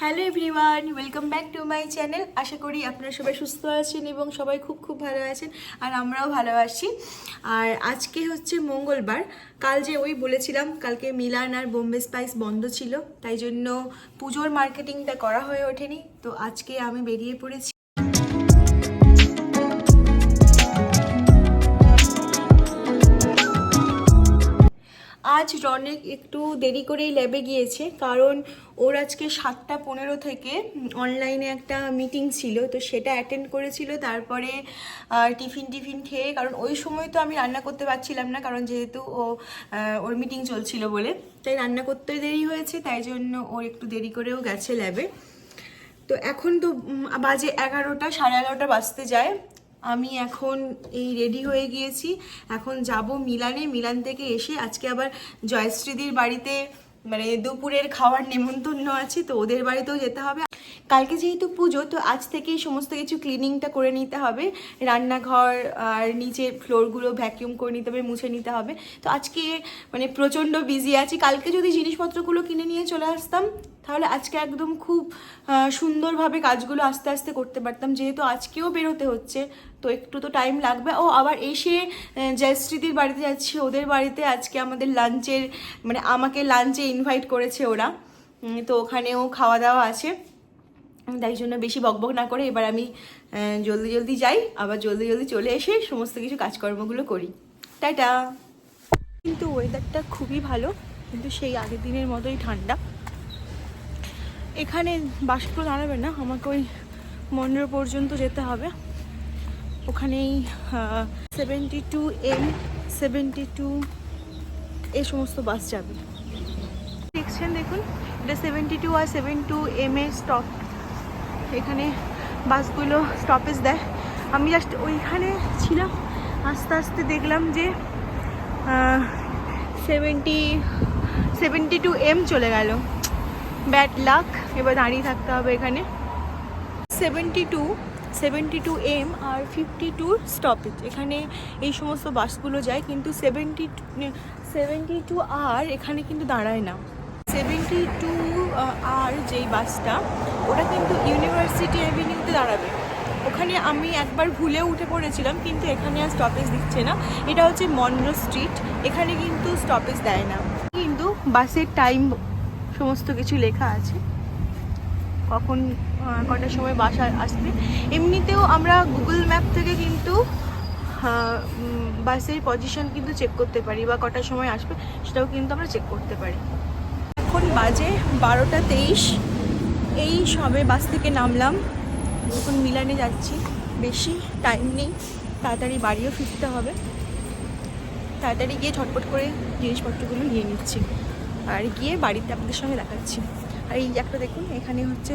Hello everyone, welcome back to my channel. আশা করি আপনারা সবাই সুস্থ আছেন এবং সবাই খুব খুব ভালো আছেন, আর আমরাও ভালো আছি। আর আজকে হচ্ছে মঙ্গলবার। কাল যে ওই বলেছিলাম, কালকে মিলান আর বোম্বে স্পাইস বন্ধ ছিল, তাই জন্য পুজোর মার্কেটিংটা করা হয়ে ওঠেনি। তো আজকে আমি বেরিয়ে পড়েছি। আজ রনেক একটু দেরি করেই ল্যাবে গিয়েছে, কারণ ওর আজকে সাতটা পনেরো থেকে অনলাইনে একটা মিটিং ছিল, তো সেটা অ্যাটেন্ড করেছিল, তারপরে টিফিন টিফিন খেয়ে, কারণ ওই সময় তো আমি রান্না করতে পারছিলাম না, কারণ যেহেতু ও ওর মিটিং চলছিল বলে, তাই রান্না করতে দেরি হয়েছে, তাই জন্য ওর একটু দেরি করেও গেছে ল্যাবে তো এখন তো বাজে এগারোটা, সাড়ে এগারোটা বাজতে যায় আমি এখন এই রেডি হয়ে গিয়েছি। এখন যাব মিলানে। মিলান থেকে এসে আজকে আবার জয়শ্রীদির বাড়িতে মানে দুপুরের খাওয়ার নেমন্তন্ন আছে, তো ওদের বাড়িতেও যেতে হবে। কালকে যেহেতু পুজো, তো আজ থেকেই সমস্ত কিছু ক্লিনিংটা করে নিতে হবে। রান্নাঘর আর নিচের ফ্লোরগুলো ভ্যাকিউম করে নিতে হবে, মুছে নিতে হবে। তো আজকে মানে প্রচণ্ড বিজি আছি। কালকে যদি জিনিসপত্রগুলো কিনে নিয়ে চলে আসতাম, তাহলে আজকে একদম খুব সুন্দরভাবে কাজগুলো আস্তে আস্তে করতে পারতাম। যেহেতু আজকেও বেরোতে হচ্ছে তো একটু তো টাইম লাগবে। ও আবার এসে জয়শ্রীদির বাড়িতে যাচ্ছি, ওদের বাড়িতে আজকে আমাদের লাঞ্চের মানে আমাকে লাঞ্চে ইনভাইট করেছে ওরা। তো ওখানেও খাওয়া দাওয়া আছে। তাই জন্য বেশি বকবক না করে এবার আমি জলদি জলদি যাই, আবার জলদি জলদি চলে এসে সমস্ত কিছু কাজকর্মগুলো করি। টাটা! কিন্তু ওয়েদারটা খুবই ভালো, কিন্তু সেই আগের দিনের মতোই ঠান্ডা। এখানে বাসগুলো দাঁড়াবে না, আমাকে ওই মন্ডর পর্যন্ত যেতে হবে। ওখানেই seventy two M seventy two এই সমস্ত বাস যাবে। দেখছেন, দেখুন, এটা সেভেন্টি টু আর সেভেন টু এম এ স্টপ এখানে বাসগুলো স্টপেজ দেয়। আমি জাস্ট ওইখানে ছিলাম, আস্তে আস্তে দেখলাম যে সেভেন্টি সেভেন্টি টু এম চলে গেল। ব্যাড লাক এবার দাঁড়িয়ে থাকতে হবে এখানে। Seventy two seventy two M আর ফিফটি টু স্টপেজ। এখানে এই সমস্ত বাসগুলো যায়, কিন্তু সেভেন্টি সেভেন্টি টু আর এখানে কিন্তু দাঁড়ায় না। সেভেন্টি টু আর যেই বাসটা, ওটা কিন্তু ইউনিভার্সিটি অ্যাভিনিউতে দাঁড়াবে। ওখানে আমি একবার ভুলে উঠে পড়েছিলাম, কিন্তু এখানে আর স্টপেজ দিচ্ছে না। এটা হচ্ছে মনরো স্ট্রিট, এখানে কিন্তু স্টপেজ দেয় না। কিন্তু বাসের টাইম সমস্ত কিছু লেখা আছে। কখন কটার সময় বাসা আসবে। এমনিতেও আমরা গুগল ম্যাপ থেকে কিন্তু বাসের পজিশন কিন্তু চেক করতে পারি বা কটার সময় আসবে, সেটাও কিন্তু আমরা চেক করতে পারি। এখন বাজে বারোটা তেইশ। এই সবে বাস থেকে নামলাম। এখন মিলানে যাচ্ছি। বেশি টাইম নেই। তাড়াতাড়ি বাড়িও ফিরতে হবে। তাড়াতাড়ি গিয়ে ঝটপট করে জিনিসপত্রগুলো নিয়ে নিচ্ছি। আর গিয়ে বাড়িতে আপনাদের সঙ্গে দেখাচ্ছি। আর এই একটা দেখুন, এখানে হচ্ছে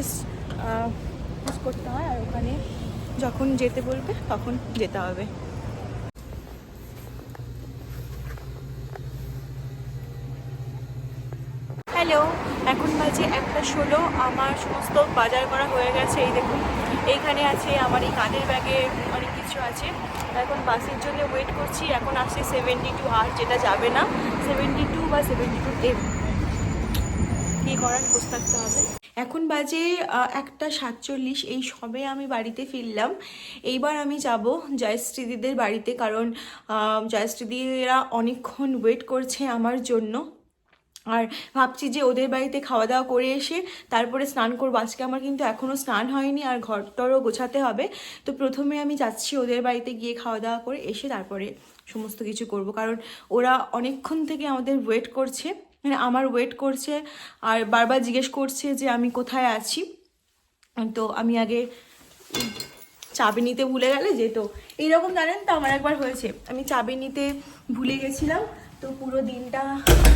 পোস্ট করতে হয় আর ওখানে যখন যেতে বলবে তখন যেতে হবে। হ্যালো, এখন বাজে একটা ষোলো, আমার সমস্ত বাজার করা হয়ে গেছে, এই দেখুন। এইখানে আছে আমার এই কানের ব্যাগে অনেক কিছু আছে। এখন বাসের জন্য ওয়েট করছি, এখন আসছে সেভেন্টি টু আর যেটা যাবে না সেভেন্টি টু বা সেভেন্টি টু এম কী করার বসে থাকতে হবে। এখন বাজে একটা সাতচল্লিশ, এই সবে আমি বাড়িতে ফিরলাম। এইবার আমি যাব জয়শ্রীদিদের বাড়িতে কারণ জয়শ্রীদিরা অনেকক্ষণ ওয়েট করছে আমার জন্য। আর ভাবছি যে ওদের বাড়িতে খাওয়া দাওয়া করে এসে তারপরে স্নান করব। আজকে আমার কিন্তু এখনও স্নান হয়নি আর ঘরটরও গোছাতে হবে। তো প্রথমে আমি যাচ্ছি ওদের বাড়িতে গিয়ে খাওয়া দাওয়া করে এসে তারপরে সমস্ত কিছু করব। কারণ ওরা অনেকক্ষণ থেকে আমাদের ওয়েট করছে। মানে আমার ওয়েট করছে আর বারবার জিজ্ঞেস করছে যে আমি কোথায় আছি। তো আমি আগে চাবি নিতে ভুলে গেলে যে যেত। এইরকম জানেন তো আমার একবার হয়েছে। আমি চাবি নিতে ভুলে গেছিলাম, তো পুরো দিনটা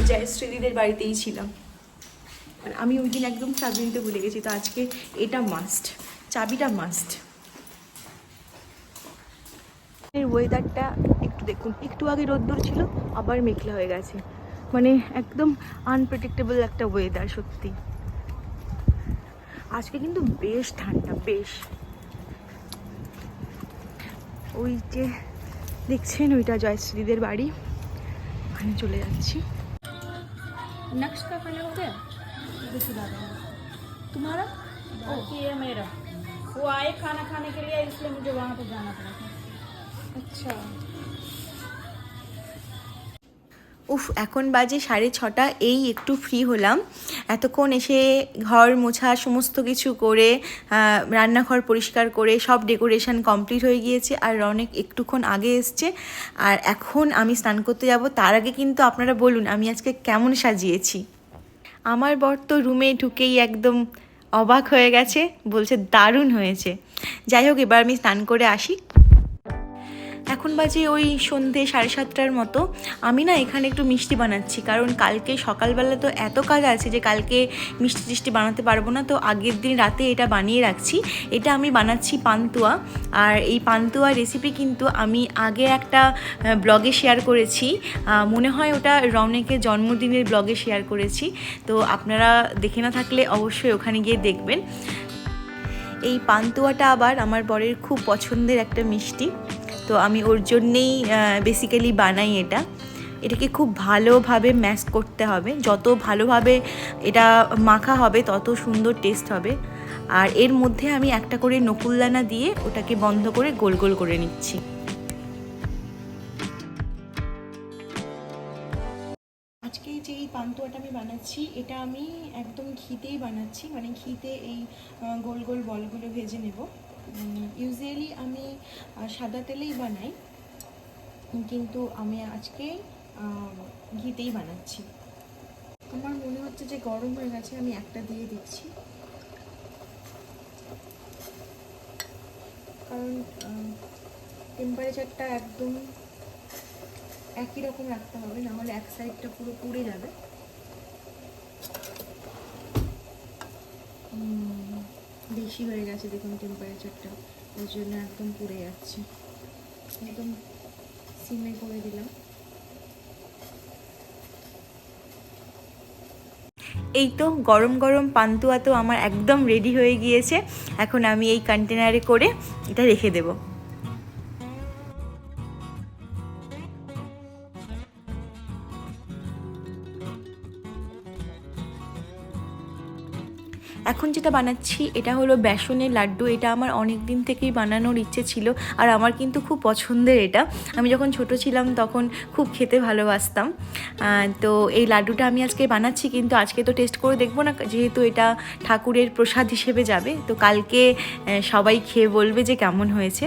জয়শ্রীদিদের বাড়িতেই ছিলাম। আর আমি ওই দিন একদম চাবি নিতে ভুলে গেছি, তো আজকে এটা মাস্ট চাবিটা মাস্ট এর ওয়েদারটা একটু দেখুন, একটু আগে রোদ্দুর ছিল, আবার মেঘলা হয়ে গেছে। মানে একদম আনপ্রেডিক্টেবল একটা ওয়েদার সত্যি আজকে কিন্তু বেশ ঠান্ডা বেশ ওই যে দেখছেন ওইটা জয়শ্রীদের বাড়ি ওখানে চলে যাচ্ছি नेक्स्ट का खाना हो गया तुम्हारा बाकी है मेरा वो आए खाना खाने के लिए इसलिए मुझे वहाँ पे जाना पड़ा था আচ্ছা উফ, এখন বাজে সাড়ে ছটা, এই একটু ফ্রি হলাম। এতক্ষণ এসে ঘর মোছা, সমস্ত কিছু করে রান্নাঘর পরিষ্কার করে, সব ডেকোরেশন কমপ্লিট হয়ে গিয়েছে, আর অনেক একটুক্ষণ আগে এসছে। আর এখন আমি স্নান করতে যাব, তার আগে কিন্তু আপনারা বলুন, আমি আজকে কেমন সাজিয়েছি। আমার বর তো রুমে ঢুকেই একদম অবাক হয়ে গেছে, বলছে দারুণ হয়েছে। যাই হোক, এবার আমি স্নান করে আসি। এখন বাজে ওই সন্ধে সাড়ে সাতটার মতো। আমি না এখানে একটু মিষ্টি বানাচ্ছি, কারণ কালকে সকালবেলা তো এত কাজ আছে যে কালকে মিষ্টি টিষ্টি বানাতে পারব না, তো আগের দিন রাতে এটা বানিয়ে রাখছি। এটা আমি বানাচ্ছি পান্তুয়া, আর এই পান্তুয়া রেসিপি কিন্তু আমি আগে একটা ব্লগে শেয়ার করেছি। মনে হয় ওটা রৌনকের জন্মদিনের ব্লগে শেয়ার করেছি, তো আপনারা দেখে না থাকলে অবশ্যই ওখানে গিয়ে দেখবেন। এই পান্তুয়াটা আবার আমার বরের খুব পছন্দের একটা মিষ্টি। তো আমি ওর জন্যেই বেসিক্যালি বানাই এটা। এটাকে খুব ভালোভাবে ম্যাশ করতে হবে। যত ভালোভাবে এটা মাখা হবে, তত সুন্দর টেস্ট হবে। আর এর মধ্যে আমি একটা করে নকুলদানা দিয়ে ওটাকে বন্ধ করে গোল গোল করে নিচ্ছি। আজকে যে এই পান্তুয়াটা আমি বানাচ্ছি, এটা আমি একদম ঘিতেই বানাচ্ছি। মানে ঘিতে এই গোল গোল বলগুলো ভেজে নেব। ইউজুয়ালি আমি সাদা তেলেই বানাই কিন্তু আমি আজকে ঘিতেই বানাচ্ছি। আমার মনে হচ্ছে যে গরম হয়ে গেছে আমি একটা দিয়ে দিচ্ছি। কারণ টেম্পারেচারটা একদম একই রকম রাখতে হবে নাহলে এক সাইডটা পুরো পুড়ে যাবে। উম, বেশি হয়ে গেছে দেখুন টেম্পারেচারটা ওই জন্য একদম পুড়ে যাচ্ছে। একদম সিমে করে দিলাম। এই তো গরম গরম পান্তুয়া তো আমার একদম রেডি হয়ে গিয়েছে। এখন আমি এই কন্টেনারে করে এটা রেখে দেবো। এখন যেটা বানাচ্ছি, এটা হলো বেসনের লাড্ডু। এটা আমার অনেক দিন থেকেই বানানোর ইচ্ছে ছিল, আর আমার কিন্তু খুব পছন্দের এটা। আমি যখন ছোট ছিলাম তখন খুব খেতে ভালোবাসতাম। তো এই লাড্ডুটা আমি আজকে বানাচ্ছি, কিন্তু আজকে তো টেস্ট করে দেখব না, যেহেতু এটা ঠাকুরের প্রসাদ হিসেবে যাবে। তো কালকে সবাই খেয়ে বলবে যে কেমন হয়েছে।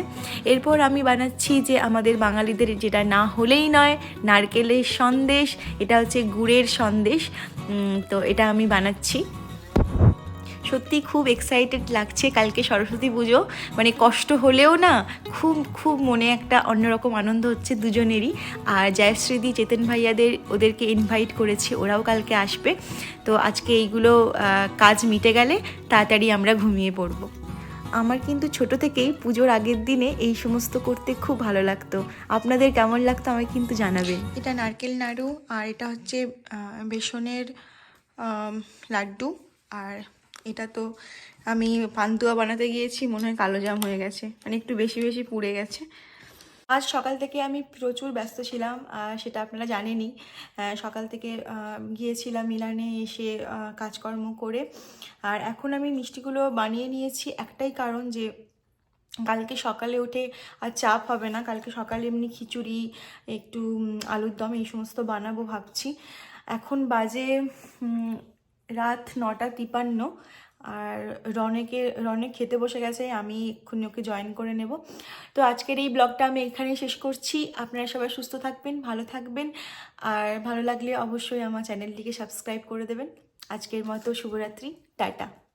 এরপর আমি বানাচ্ছি যে আমাদের বাঙালিদের যেটা না হলেই নয়, নারকেলের সন্দেশ। এটা হচ্ছে গুড়ের সন্দেশ। তো এটা আমি বানাচ্ছি। সত্যি খুব এক্সাইটেড লাগছে কালকে সরস্বতী পুজো। মানে কষ্ট হলেও না খুব খুব মনে একটা অন্যরকম আনন্দ হচ্ছে দুজনেরই। আর জয়শ্রীদি, চেতন ভাইয়াদের, ওদেরকে ইনভাইট করেছি, ওরাও কালকে আসবে। তো আজকে এইগুলো কাজ মিটে গেলে তাড়াতাড়ি আমরা ঘুমিয়ে পড়ব। আমার কিন্তু ছোট থেকেই পুজোর আগের দিনে এই সমস্ত করতে খুব ভালো লাগতো। আপনাদের কেমন লাগতো আমাকে কিন্তু জানাবেন। এটা নারকেল নাড়ু, আর এটা হচ্ছে বেসনের লাড্ডু, আর এটা তো আমি পান্তুয়া বানাতে গিয়েছি, মনে হয় কালো জাম হয়ে গেছে। মানে একটু বেশি বেশি পুড়ে গেছে। আজ সকাল থেকে আমি প্রচুর ব্যস্ত ছিলাম সেটা আপনারা জানেনই। সকাল থেকে গিয়েছিলাম মিলানে এসে কাজকর্ম করে। আর এখন আমি মিষ্টিগুলো বানিয়ে নিয়েছি। একটাই কারণ যে, কালকে সকালে উঠে আর চাপ হবে না। কালকে সকালে এমনি খিচুড়ি, একটু আলুর দম এই সমস্ত বানাবো ভাবছি। এখন বাজে রাত নটা তিপান্ন। আর রনেকে, রনেক খেতে বসে গেছে, আমি এক্ষুনি ওকে জয়েন করে নেব। তো আজকের এই ব্লগটা আমি এখানেই শেষ করছি। আপনারা সবাই সুস্থ থাকবেন, ভালো থাকবেন। আর ভালো লাগলে অবশ্যই আমার চ্যানেলটিকে সাবস্ক্রাইব করে দেবেন। আজকের মতো শুভরাত্রি, টাটা।